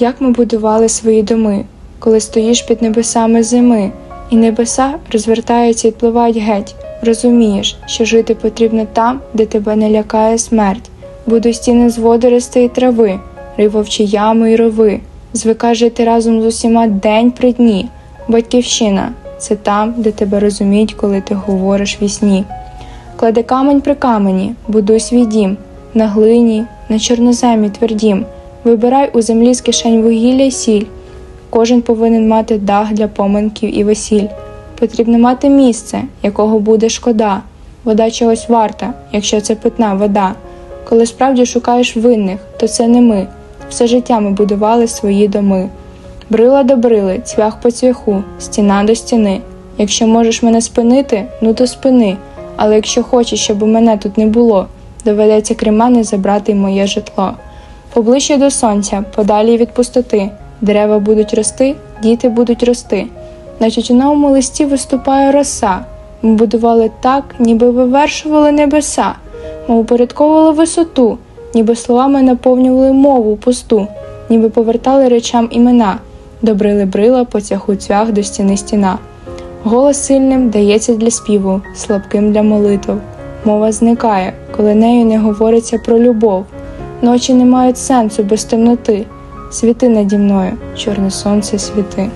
Як ми будували свої доми, коли стоїш під небесами зими, і небеса розвертаються і пливають геть. Розумієш, що жити потрібно там, де тебе не лякає смерть. Будуть стіни з водоростей і трави, ривовчі ями й рови. Звика жити разом з усіма день при дні. Батьківщина це там, де тебе розуміють, коли ти говориш вісні. Клади камень при камені, будуй свій дім, на глині, на чорноземі твердім. Вибирай у землі з кишень вугілля й сіль. Кожен повинен мати дах для поминків і весіль. Потрібно мати місце, якого буде шкода. Вода чогось варта, якщо це питна вода. Коли справді шукаєш винних, то це не ми. Все життя ми будували свої доми. Брила до брили, цвях по цвяху, стіна до стіни. Якщо можеш мене спинити, ну то спини. Але якщо хочеш, щоб мене тут не було, доведеться крім мене забрати моє житло. Поближче до сонця, подалі від пустоти, дерева будуть рости, діти будуть рости. На тютюновому листі виступає роса. Ми будували так, ніби вивершували небеса. Ми упорядковували висоту, ніби словами наповнювали мову пусту, ніби повертали речам імена, добрили брила по цяху цвях до стіни стіна. Голос сильним дається для співу, слабким для молитв. Мова зникає, коли нею не говориться про любов. Ночі не мають сенсу без темноти. Світи наді мною, чорне сонце світи.